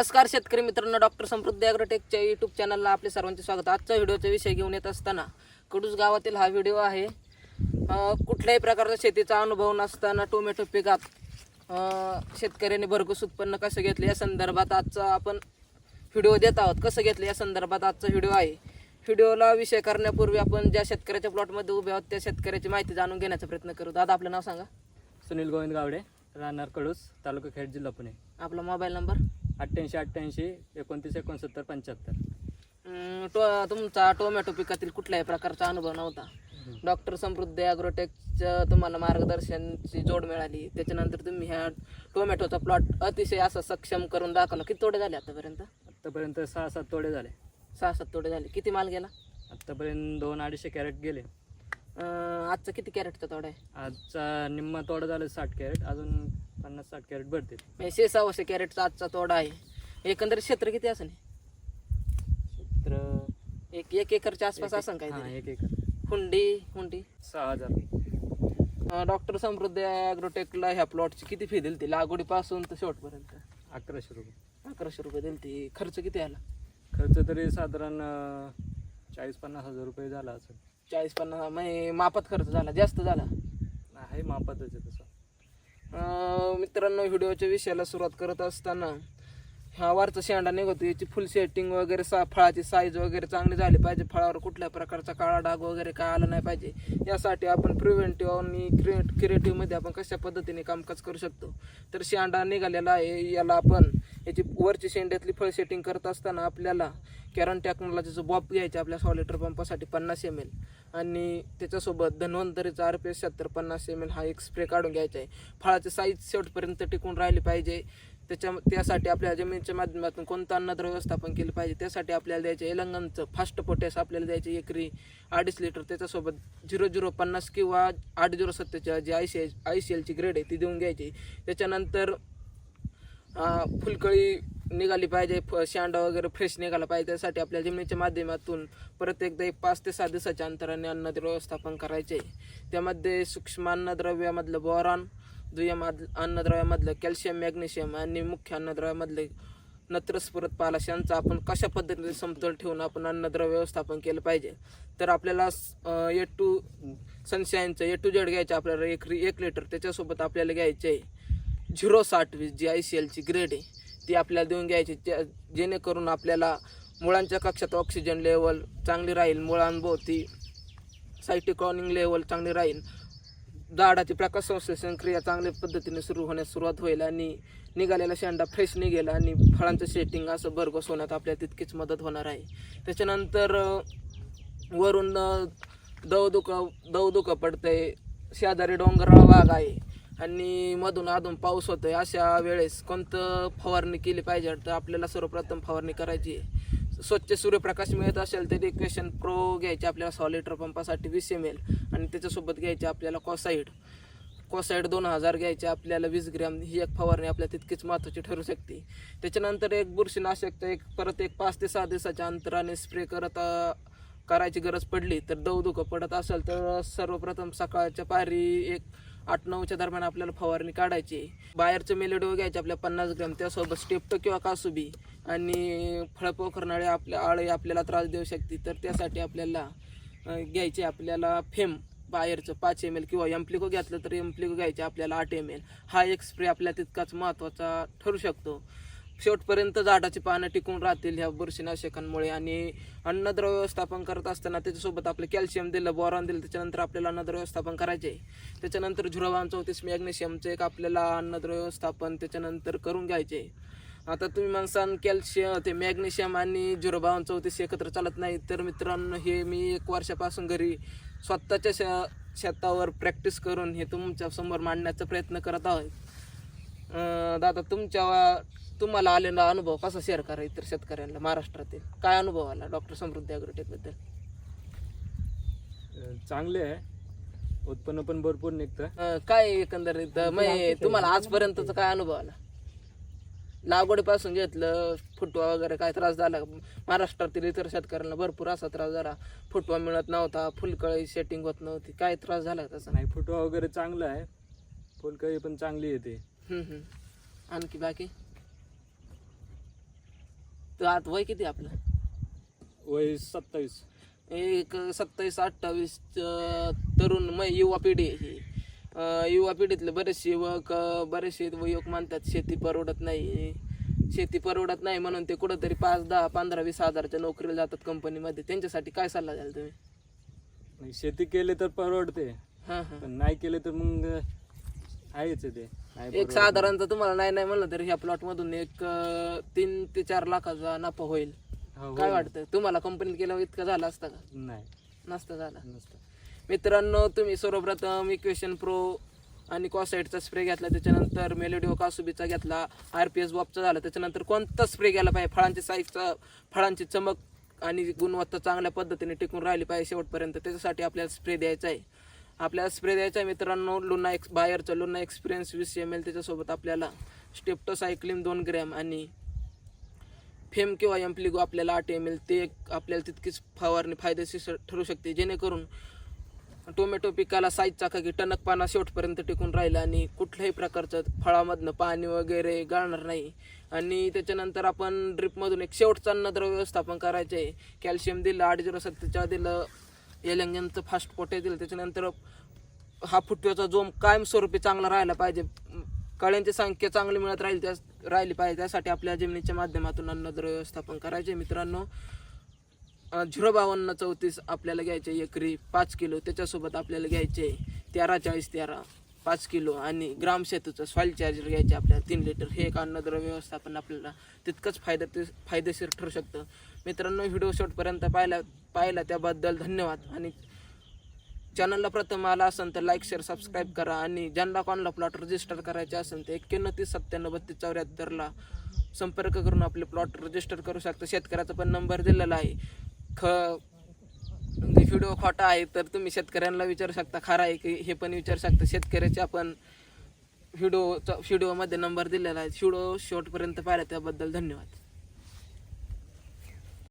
नमस्कार शेतकरी मित्रांनो. डॉक्टर समृद्धी ॲग्रोटेकच्या यूट्यूब चॅनलला आपले सर्वांचे स्वागत. आजचा व्हिडिओचा विषय घेऊन येत असताना कडूस गावातील हा व्हिडिओ आहे. कुठल्याही प्रकारचा शेतीचा अनुभव नसताना टोमॅटो पिकात शेतकऱ्यांनी भरघोस उत्पन्न कसं घेतलं या संदर्भात आजचा आपण व्हिडिओ देत आहोत. कसं घेतलं या संदर्भात आजचा व्हिडिओ आहे. व्हिडिओला विषय करण्यापूर्वी आपण ज्या शेतकऱ्याच्या प्लॉटमध्ये उभे आहोत त्या शेतकऱ्याची माहिती जाणून घेण्याचा प्रयत्न करू. दादा आपलं नाव सांगा. सुनील गोविंद गावडे राहणार कडूस तालुका खेड जिल्हा पुणे. आपला मोबाईल नंबर अठ्ठ्याऐंशी अठ्ठ्याऐंशी एकोणतीस एकोणसत्तर पंच्याहत्तर. अं, टो तुमचा टोमॅटो पिकातील कुठल्याही प्रकारचा अनुभव नव्हता. डॉक्टर समृद्धी ॲग्रोटेकचं तुम्हाला मार्गदर्शनची जोड मिळाली. त्याच्यानंतर तुम्ही ह्या टोमॅटोचा प्लॉट अतिशय असा सक्षम करून दाखवला. किती तोडे झाले आतापर्यंत? आत्तापर्यंत सहा सात तोडे झाले. सहा सात तोडे झाले. किती माल गेला? आत्तापर्यंत दोन अडीचशे कॅरेट गेले. अं, आजचा किती कॅरेटचा तोडा आहे? आजचा निम्मा तोडा झाला साठ कॅरेट. अजून पन्नास साठ कॅरेट भरतील. म्हणजे शेसावशे कॅरेटचा आजचा तोडा आहे. एकंदरीत क्षेत्र किती असेल तर एक एक एकरच्या आसपास असेल हां काय एक एकर. हुंडी हुंडी? सहा हजार. डॉक्टर समृद्धी ॲग्रोटेकला ह्या प्लॉटची किती फी दिली ती लागवडीपासून तर शेवटपर्यंत. अकराशे रुपये. अकराशे रुपये दिली ती खर्च किती आला? खर्च तरी साधारण चाळीस पन्नास हजार रुपये झाला असेल. चाळीस पन्नास म्हणजे मापात खर्च झाला? जास्त झाला? आहे मापातच आहे तसं. मित्रांनो व्हिडिओच्या विषयाला सुरुवात करत असताना ह्या वरचा शेंडा निघतो याची फुल सेटिंग वगैरे सा फळाची साईज वगैरे चांगली झाली पाहिजे. फळावर कुठल्या प्रकारचा काळा डाग वगैरे काय आला नाही पाहिजे. यासाठी आपण प्रिव्हेंटिव्ह आणि क्रिएट क्रिएटिव्हमध्ये आपण कशा पद्धतीने कामकाज करू शकतो? तर शेंडा निघालेला आहे. याला आपण याची वरची शेंड्यातली फळ सेटिंग करत असताना आपल्याला कॅरन टेक्नॉलॉजीचं बॉप घ्यायचे आपल्या सॉलिटर पंपासाठी पन्नास एम एल आणि त्याच्यासोबत धन्वंतरीचा आर पी एस शहात्तर पन्नास एम एल हा एक स्प्रे काढून घ्यायचा आहे. फळाची साईज शेवटपर्यंत टिकून राहिली पाहिजे. त्याच्या त्यासाठी आपल्या जमिनीच्या माध्यमातून कोणतं अन्नद्र व्यवस्थापन केलं पाहिजे त्यासाठी आपल्याला द्यायचे एलंगनचं फास्ट पोटॅश आपल्याला द्यायचे एकरी अडीच लिटर त्याच्यासोबत झिरो झिरो पन्नास किंवा आठ झिरो सत्तेच्या G I C I C एलची grade आहे ती देऊन घ्यायची त्याच्यानंतर फुलकळी निघाली पाहिजे फ वगैरे फ्रेश निघाला पाहिजे त्यासाठी आपल्या जमिनीच्या माध्यमातून परत एकदा एक पाच ते सहा दिवसाच्या अंतराने अन्नद्रव्य व्यवस्थापन करायचे. त्यामध्ये सूक्ष्म अन्नद्रव्यामधलं बोरॉन दुय्यम अन्नद्रव्यामधलं कॅल्शियम मॅग्नेशियम आणि मुख्य अन्नद्रव्यामधले नत्रस्फुरत पालाश यांचा आपण कशा पद्धतीने समतोल ठेवून आपण अन्नद्रव्य व्यवस्थापन केलं पाहिजे? तर आपल्याला ए टू सनशाईनचं ए टू जेड घ्यायचं आपल्याला एक एक लिटर त्याच्यासोबत आपल्याला घ्यायचे आहे. झिरो साठ वीस जी आय सी एलची ग्रेड आहे. ती आपल्याला देऊन घ्यायची. त्या जेणेकरून आपल्याला मुळांच्या कक्षात ऑक्सिजन लेवल चांगली राहील मुळांभोवती सायटिकॉनिंग लेवल चांगली राहील. झाडाची प्रकाश संश्लेषण क्रिया चांगल्या पद्धतीने सुरू होण्यास सुरुवात होईल आणि निघालेला शेंडा फ्रेश निघेल आणि फळांचं सेटिंग असं बरगस होण्यात आपल्याला तितकीच मदत होणार आहे. त्याच्यानंतर वरून अं, दवदुखं दवदुखं पडतंय. शेजारी डोंगराळ भाग आहे. आणि मधून अधून पाऊस होतोय अशा वेळेस कोणतं फवारणी केली पाहिजे? तर आपल्याला सर्वप्रथम फवारणी करायची आहे. स्वच्छ सूर्यप्रकाश मिळत असेल तर इक्वेशन प्रो घ्यायचे आपल्याला सॉलिटर पंपासाठी वीस एम एल आणि त्याच्यासोबत घ्यायचे आपल्याला कॉसाईड कॉसाईड दोन हजार घ्यायचे आपल्याला वीस ग्रॅम. ही एक फवारणी आपल्या तितकीच महत्त्वाची ठरू शकते. त्याच्यानंतर एक बुरशीनाशक एक परत एक पाच ते सहा दिवसाच्या अंतराने स्प्रे करत करायची गरज पडली तर दवदुखं पडत असेल तर सर्वप्रथम सकाळच्या पारी एक आठ नऊच्या दरम्यान आपल्याला फवारणी काढायची. बाहेरचं मेलेडो घ्यायचे आपल्या पन्नास ग्रॅम त्यासोबत स्टेप्टो किंवा कासुबी आणि फळपोखरणाळे आपल्या आळी आपल्याला त्रास देऊ शकते. तर त्यासाठी आपल्याला घ्यायचे आपल्याला फेम बाहेरचं पाच एम एल किंवा एम्प्लिको घेतलं तर एम्प्लिको घ्यायचे आपल्याला आठ एम एल हा एक स्प्रे आपल्या तितकाच महत्त्वाचा ठरू शकतो. शेवटपर्यंत झाडाची पानं टिकून राहतील ह्या बुरशीनाशकांमुळे. आणि अन्नद्रव्य व्यवस्थापन करत असताना त्याच्यासोबत आपलं कॅल्शियम दिलं बोरॉन दिलं त्याच्यानंतर आपल्याला अन्नद्रव्य व्यवस्थापन करायचे आहे त्याच्यानंतर झुरवान चौतीस मॅग्नेशियमचं एक आपल्याला अन्नद्रव्य व्यवस्थापन त्याच्यानंतर करून घ्यायचे आता तुम्ही माणसान कॅल्शियम ते मॅग्नेशियम आणि झुरबावन चौतीस एकत्र चालत नाही. तर मित्रांनो हे मी एक वर्षापासून घरी स्वतःच्या श शेतावर प्रॅक्टिस करून हे तुमच्यासमोर मांडण्याचा प्रयत्न करत आहोत दादा तुमच्या तुम्हाला आलेला अनुभव कसा शेअर करा इतर शेतकऱ्यांना महाराष्ट्रातील? काय अनुभव आला डॉक्टर समृद्धी ॲग्रोटेकबद्दल अं, चांगले आहे. उत्पन्न पण भरपूर निघतं. अं, काय एकंदरीत? म्हणजे तुम्हाला आजपर्यंतचा काय अनुभव आला? लागवडीपासून घेतलं फुटवा वगैरे काय त्रास झाला? महाराष्ट्रातील इतर शेतकऱ्यांना भरपूर असा त्रास झाला. फुटवा मिळत नव्हता फुलकळी सेटिंग होत नव्हती. काय त्रास झाला का तसा नाही फुटवा वगैरे चांगला आहे. फुलकळी पण चांगली येते. हम्म, हम्म. आणखी बाकी? तर आता वय किती आपलं? वय सत्तावीस. एक सत्तावीस अठ्ठावीस तरुण मग युवा पिढी ही. युवा पिढीतले बरेचसे युवक बरेचसे युवक म्हणतात शेती परवडत नाही. शेती परवडत नाही म्हणून ते कुठंतरी पाच दहा पंधरा वीस हजारच्या नोकरीला जातात कंपनीमध्ये. त्यांच्यासाठी काय सल्ला द्याल तुम्ही? शेती केली तर परवडते. हां हां. नाही केले तर मग आहेच आहे ते. एक परवडत. साधारणतः तुम्हाला नाही नाही म्हणलं तर ह्या प्लॉटमधून एक अं, तीन ते चार लाखाचा नफा होईल. हो, काय होईल. वाटतं तुम्हाला कंपनीत केल्यावर इतकं झालं असतं का? नाही. नसतं झालं. नसतं. मित्रांनो तुम्ही सर्वप्रथम इक्वेशन प्रो आणि कॉसाईडचा स्प्रे घेतला. त्याच्यानंतर मेलोडिओ कासुबीचा घेतला. आर पी एस बॉपचा झाला. त्याच्यानंतर कोणता स्प्रे घ्यायला पाहिजे? फळांची साईजचा फळांची चमक आणि गुणवत्ता चांगल्या पद्धतीने टिकून राहिली पाहिजे शेवटपर्यंत. त्याच्यासाठी आपल्याला स्प्रे द्यायचा आहे. आपल्याला स्प्रे द्यायचा आहे मित्रांनो. लुना एक्स बाहेरचा लुना एक्सपिरियन्स वीस एम एल त्याच्यासोबत आपल्याला स्टेप्टोसायक्लिन दोन ग्रॅम आणि फेम किंवा एम्प्लिगो आपल्याला आठ एम एल ते एक आपल्याला तितकीच फवारणी फायदेशीर ठरू शकते. जेणेकरून टोमॅटो पिकाला साईज चाका की टणकपाना शेवटपर्यंत टिकून राहील आणि कुठल्याही प्रकारचं फळामधनं पाणी वगैरे गाळणार नाही. आणि त्याच्यानंतर आपण ड्रिपमधून एक शेवटचा अन्नद्रव्य व्यवस्थापन करायचं आहे कॅल्शियम दिलं आठ झिरो सत्तेचाळ दिलं एलंगनचं फास्ट पोटे दिलं त्याच्यानंतर हा फुटव्याचा जोम कायमस्वरूपी चांगला राहायला पाहिजे कळ्यांची संख्या चांगली मिळत राहील त्या राहिली पाहिजे त्यासाठी आपल्या जमिनीच्या माध्यमातून अन्नद्र व्यवस्थापन करायचे. मित्रांनो झिरो बावन्न चौतीस आपल्याला घ्यायचे एकरी पाच किलो त्याच्यासोबत आपल्याला घ्यायचे तेरा चाळीस तेरा. पाच किलो आणि ग्राम सेतूचं सॉईल चार्जर घ्यायचे आपल्याला तीन लिटर. हे एक अन्नद्रव्य व्यवस्थापन आपल्याला तितकंच फायदा फायदेशीर ठरू शकतं. मित्रांनो व्हिडिओ शेवटपर्यंत पाहिला पाहिला त्याबद्दल धन्यवाद. आणि चॅनलला प्रथम आला असेल तर लाईक शेअर सबस्क्राईब करा. आणि ज्यांना कोणाला प्लॉट रजिस्टर करायचे असेल तर एक्क्याण्णव तीस सत्त्याण्णव बत्तीस चौऱ्याहत्तरला संपर्क करून आपले प्लॉट रजिस्टर करू शकता. शेतकऱ्याचा पण नंबर दिलेला आहे. ख व्हिडिओ खोटा आहे तर तुम्ही शेतकऱ्यांना विचारू शकता. खरा आहे की हे पण विचारू शकता. शेतकऱ्याचे आपण व्हिडिओचा व्हिडिओमध्ये नंबर दिलेला आहे. व्हिडिओ शेवटपर्यंत पाहिला त्याबद्दल धन्यवाद.